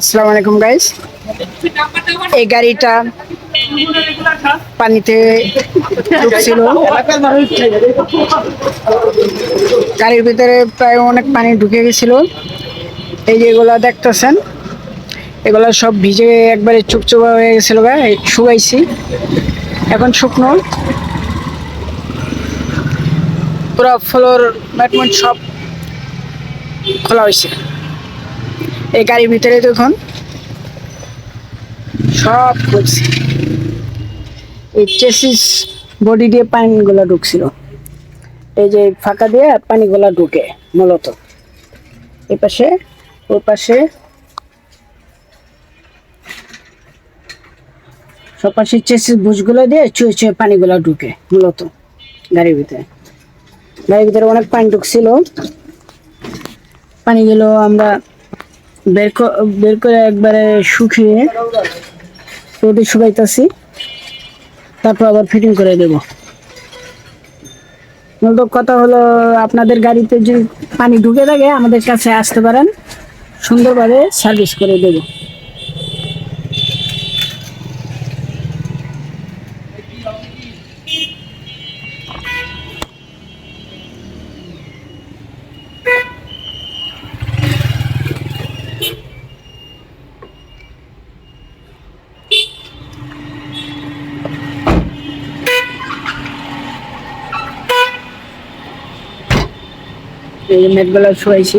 আসসালামু আলাইকুম গাইস এই গাড়িটা পানিতে ঢুকছিল গাড়ির ভিতরে প্রায় অনেক পানি ঢুকে গেছিল। এই যে এগুলো দেখতেছেন, এগুলো সব ভিজে একবারে চুপচুপা হয়ে গেছিল গা শুকাইছি। এখন শুকনো। পুরো ফ্লোর ম্যাটমেন্ট সব খোলা হয়েছে এই গাড়ির ভিতরে দেখুন। সব খুলছে। এই চেসিস বডি দিয়ে পানি পানিগুলো ঢুকছিল। এই যে ফাঁকা দিয়ে পানি পানিগুলো ঢুকে মূলত। এই পাশে ওই পাশে। সব পাশে চেসিস বুঝগুলো দিয়ে চুয়ে চুয়ে পানিগুলো ঢুকে মূলত গাড়ির ভিতরে। গাড়ির ভিতরে অনেক পানি ঢুকছিল। পানিগুলো আমরা বের বের করে একবারে শুকিয়ে রোদে শুকাইতেছি। তারপর আবার ফিটিং করে দেব। মূলত কথা হলো, আপনাদের গাড়িতে যদি পানি ঢুকে থাকে, আমাদের কাছে আসতে পারেন। সুন্দরভাবে সার্ভিস করে দেব। এই মেটগুলো শুয়েছি